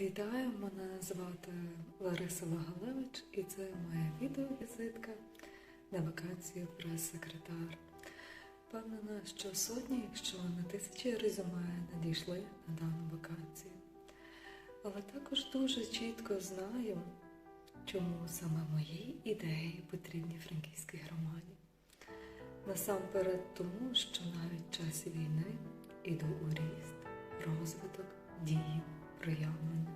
Вітаю, мене звати Лариса Вагалевич і це моя відеовізитка на вакансію прес-секретар. Впевнена, що сотні, якщо не тисячі резюме надійшли на дану вакансію. Але також дуже чітко знаю, чому саме мої ідеї потрібні франківській громаді. Насамперед тому, що навіть в часі війни іду у ріст, розвиток, дії, проявлення,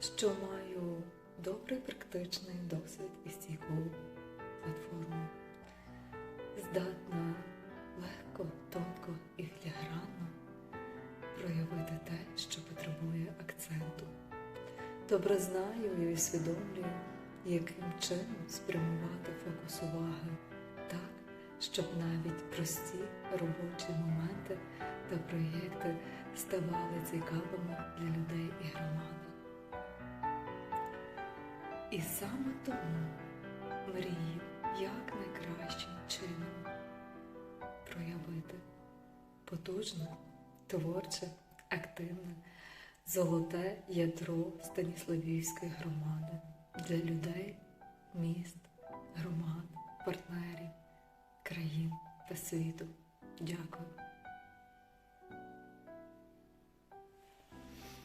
що маю добрий практичний досвід і стійку платформу, здатна легко, тонко і філігранно проявити те, що потребує акценту. Добре знаю і усвідомлюю, яким чином спрямувати фокус уваги так, щоб навіть прості робочі моменти та проєкти ставали цікавими для людей і громади. І саме тому мрію як найкращим чином проявити потужне, творче, активне, золоте ядро Станіславівської громади для людей, міст, громад, партнерів, країн та світу. Дякую.